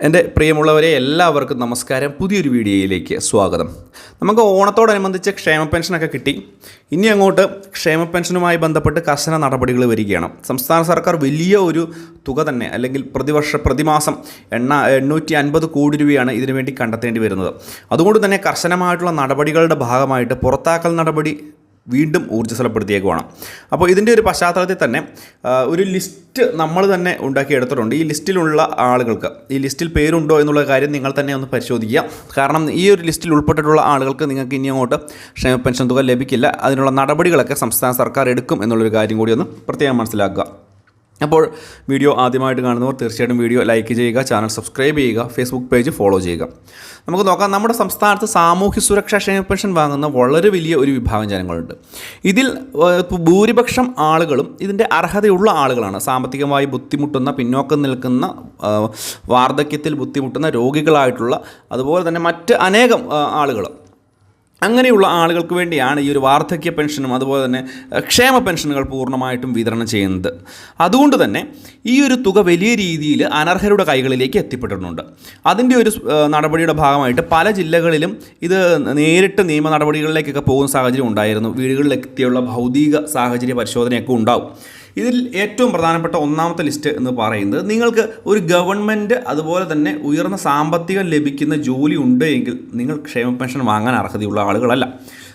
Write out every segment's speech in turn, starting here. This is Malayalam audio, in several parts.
എന്റെ പ്രിയമുള്ളവരെ എല്ലാവർക്കും നമസ്കാരം. പുതിയൊരു വീഡിയോയിലേക്ക് സ്വാഗതം. നമുക്ക് ഓണത്തോടനുബന്ധിച്ച് ക്ഷേമ പെൻഷനൊക്കെ കിട്ടി. ഇനി അങ്ങോട്ട് ക്ഷേമ പെൻഷനുമായി ബന്ധപ്പെട്ട് കർശന നടപടികൾ വരികയാണ്. സംസ്ഥാന സർക്കാർ വലിയ ഒരു തുക തന്നെ അല്ലെങ്കിൽ പ്രതിവർഷ പ്രതിമാസം എണ്ണ എണ്ണൂറ്റി അൻപത് കോടി രൂപയാണ് ഇതിനുവേണ്ടി കണ്ടെത്തേണ്ടി വരുന്നത്. അതുകൊണ്ട് തന്നെ കർശനമായിട്ടുള്ള നടപടികളുടെ ഭാഗമായിട്ട് പുറത്താക്കൽ നടപടി വീണ്ടും ഊർജസ്വലപ്പെടുത്തിയേക്കുവാണ്. അപ്പോൾ ഇതിന്റെ ഒരു പശ്ചാത്തലത്തിൽ തന്നെ ഒരു ലിസ്റ്റ് നമ്മൾ തന്നെ ഉണ്ടാക്കിയെടുത്തിട്ടുണ്ട് ഈ ലിസ്റ്റിലുള്ള ആളുകൾക്ക് ഈ ലിസ്റ്റിൽ പേരുണ്ടോ എന്നുള്ള കാര്യം നിങ്ങൾ തന്നെ ഒന്ന് പരിശോധിക്കുക. കാരണം ഈ ഒരു ലിസ്റ്റിൽ ഉൾപ്പെട്ടിട്ടുള്ള ആളുകൾക്ക് നിങ്ങൾക്ക് ഇനി അങ്ങോട്ട് ക്ഷേമ പെൻഷൻ തുക ലഭിക്കില്ല. അതിനുള്ള നടപടികളൊക്കെ സംസ്ഥാന സർക്കാർ എടുക്കും എന്നുള്ളൊരു കാര്യം കൂടി ഒന്ന് പ്രത്യേകം മനസ്സിലാക്കുക. അപ്പോൾ വീഡിയോ ആദ്യമായിട്ട് കാണുന്നവർ തീർച്ചയായിട്ടും വീഡിയോ ലൈക്ക് ചെയ്യുക ചാനൽ സബ്സ്ക്രൈബ് ചെയ്യുക ഫേസ്ബുക്ക് പേജ് ഫോളോ ചെയ്യുക. നമുക്ക് നോക്കാം നമ്മുടെ സംസ്ഥാനത്ത് സാമൂഹ്യ സുരക്ഷാ ക്ഷേമ പെൻഷൻ വാങ്ങുന്ന വളരെ വലിയ ഒരു വിഭാഗം ജനങ്ങളുണ്ട്. ഇതിൽ ഭൂരിപക്ഷം ആളുകളും ഇതിന്റെ അർഹതയുള്ള ആളുകളാണ്. സാമ്പത്തികമായി ബുദ്ധിമുട്ടുന്ന പിന്നോക്കം നിൽക്കുന്ന വാർദ്ധക്യത്തിൽ ബുദ്ധിമുട്ടുന്ന രോഗികളായിട്ടുള്ള അതുപോലെ തന്നെ മറ്റ് അനേകം ആളുകൾ അങ്ങനെയുള്ള ആളുകൾക്ക് വേണ്ടിയാണ് ഈ ഒരു വാർദ്ധക്യ പെൻഷനും അതുപോലെ തന്നെ ക്ഷേമ പെൻഷനുകൾ പൂർണമായിട്ടും വിതരണം ചെയ്യുന്നത്. അതുകൊണ്ട് തന്നെ ഈ ഒരു തുക വലിയ രീതിയിൽ അനർഹരുടെ കൈകളിലേക്ക് എത്തിപ്പെട്ടിട്ടുണ്ട്. അതിന്റെ ഒരു നടപടിയുടെ ഭാഗമായിട്ട് പല ജില്ലകളിലും ഇത് നേരിട്ട് നിയമ നടപടികളിലേക്കൊക്കെ പോകുന്ന സാഹചര്യം ഉണ്ടായിരുന്നു. വീടുകളിലെത്തിയുള്ള ഭൗതിക സാഹചര്യ പരിശോധനയൊക്കെ ഉണ്ടാവും. ഇതിൽ ഏറ്റവും പ്രധാനപ്പെട്ട ഒന്നാമത്തെ ലിസ്റ്റ് എന്ന് പറയുന്നത് നിങ്ങൾക്ക് ഒരു ഗവൺമെന്റ് അതുപോലെ തന്നെ ഉയർന്ന സാമ്പത്തികം ലഭിക്കുന്ന ജോലി ഉണ്ട് എങ്കിൽ നിങ്ങൾ ക്ഷേമ പെൻഷൻ വാങ്ങാൻ അർഹതയുള്ള ആളുകളല്ല.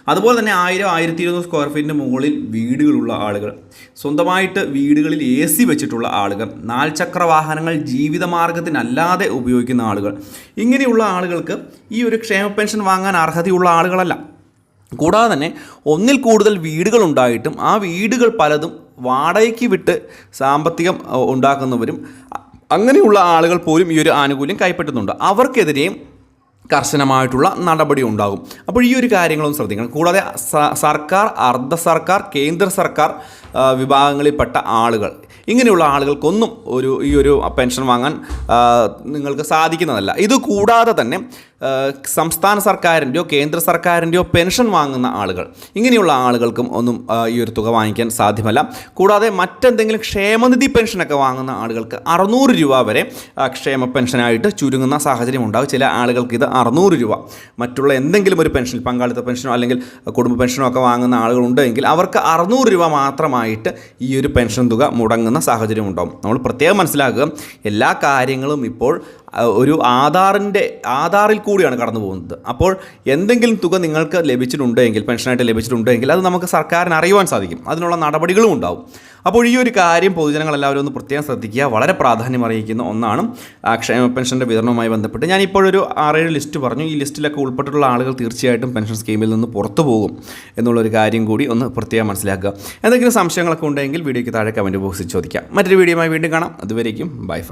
അതുപോലെ തന്നെ ആയിരം ആയിരത്തി ഇരുന്നൂറ് സ്ക്വയർ ഫീറ്റിന് മുകളിൽ വീടുകളുള്ള ആളുകൾ സ്വന്തമായിട്ട് വീടുകളിൽ എ സി വെച്ചിട്ടുള്ള ആളുകൾ നാൽചക്ര വാഹനങ്ങൾ ജീവിതമാർഗത്തിനല്ലാതെ ഉപയോഗിക്കുന്ന ആളുകൾ ഇങ്ങനെയുള്ള ആളുകൾക്ക് ഈ ഒരു ക്ഷേമ പെൻഷൻ വാങ്ങാൻ അർഹതയുള്ള ആളുകളല്ല. കൂടാതെ തന്നെ ഒന്നിൽ കൂടുതൽ വീടുകൾ ഉണ്ടായിട്ടും ആ വീടുകൾ പലതും വാടകയ്ക്ക് വിട്ട് സാമ്പത്തികം ഉണ്ടാക്കുന്നവരും അങ്ങനെയുള്ള ആളുകൾ പോലും ഈ ഒരു ആനുകൂല്യം കൈപ്പറ്റുന്നുണ്ട്. അവർക്കെതിരെയും കർശനമായിട്ടുള്ള നടപടി ഉണ്ടാകും. അപ്പോൾ ഈ ഒരു കാര്യങ്ങളും ശ്രദ്ധിക്കണം. കൂടാതെ സർക്കാർ അർദ്ധ സർക്കാർ കേന്ദ്ര സർക്കാർ വിഭാഗങ്ങളിൽപ്പെട്ട ആളുകൾ ഇങ്ങനെയുള്ള ആളുകൾക്കൊന്നും ഒരു ഈ ഒരു പെൻഷൻ വാങ്ങാൻ നിങ്ങൾക്ക് സാധിക്കുന്നതല്ല. ഇത് കൂടാതെ തന്നെ സംസ്ഥാന സർക്കാരിന്റെയോ കേന്ദ്ര സർക്കാരിന്റെയോ പെൻഷൻ വാങ്ങുന്ന ആളുകൾ ഇങ്ങനെയുള്ള ആളുകൾക്കും ഒന്നും ഈ ഒരു തുക വാങ്ങിക്കാൻ സാധ്യമല്ല. കൂടാതെ മറ്റെന്തെങ്കിലും ക്ഷേമനിധി പെൻഷനൊക്കെ വാങ്ങുന്ന ആളുകൾക്ക് അറുന്നൂറ് രൂപ വരെ ക്ഷേമ പെൻഷനായിട്ട് ചുരുങ്ങുന്ന സാഹചര്യം ഉണ്ടാകും ചില ആളുകൾക്ക് ഇത് അറുന്നൂറ് രൂപ. മറ്റുള്ള എന്തെങ്കിലും ഒരു പെൻഷൻ പങ്കാളിത്ത പെൻഷനോ അല്ലെങ്കിൽ കുടുംബ പെൻഷനോ ഒക്കെ വാങ്ങുന്ന ആളുകളുണ്ടെങ്കിൽ അവർക്ക് അറുന്നൂറ് രൂപ മാത്രമായിട്ട് ഈ ഒരു പെൻഷൻ തുക മുടങ്ങുന്ന സാഹചര്യം ഉണ്ടാകും നമ്മൾ പ്രത്യേകം മനസ്സിലാക്കുക എല്ലാ കാര്യങ്ങളും ഇപ്പോൾ ഒരു ആധാറിന്റെ ആധാറിൽ കൂടിയാണ് കടന്നു പോകുന്നത്. അപ്പോൾ എന്തെങ്കിലും തുക നിങ്ങൾക്ക് ലഭിച്ചിട്ടുണ്ടെങ്കിൽ പെൻഷനായിട്ട് ലഭിച്ചിട്ടുണ്ടെങ്കിൽ അത് നമുക്ക് സർക്കാരിന് അറിയുവാൻ സാധിക്കും. അതിനുള്ള നടപടികളും ഉണ്ടാവും. അപ്പോൾ ഈ ഒരു കാര്യം പൊതുജനങ്ങളെല്ലാവരും ഒന്ന് പ്രത്യേകം ശ്രദ്ധിക്കുക. വളരെ പ്രാധാന്യം അറിയിക്കുന്ന ഒന്നാണ് ക്ഷേമ പെൻഷന്റെ വിതരണവുമായി ബന്ധപ്പെട്ട്. ഞാൻ ഇപ്പോഴൊരു ആറേഴ് ലിസ്റ്റ് പറഞ്ഞു. ഈ ലിസ്റ്റിലൊക്കെ ഉൾപ്പെട്ടിട്ടുള്ള ആളുകൾ തീർച്ചയായിട്ടും പെൻഷൻ സ്കീമിൽ നിന്ന് പുറത്തു പോകും എന്നുള്ളൊരു കാര്യം കൂടി ഒന്ന് പ്രത്യേകം മനസ്സിലാക്കുക. എന്തെങ്കിലും സംശയങ്ങളൊക്കെ ഉണ്ടെങ്കിൽ വീഡിയോയ്ക്ക് താഴെ കമന്റ് ബോക്സിൽ ചോദിക്കാം. മറ്റൊരു വീഡിയോയുമായി വീണ്ടും കാണാം. അതുവരേക്കും ബൈ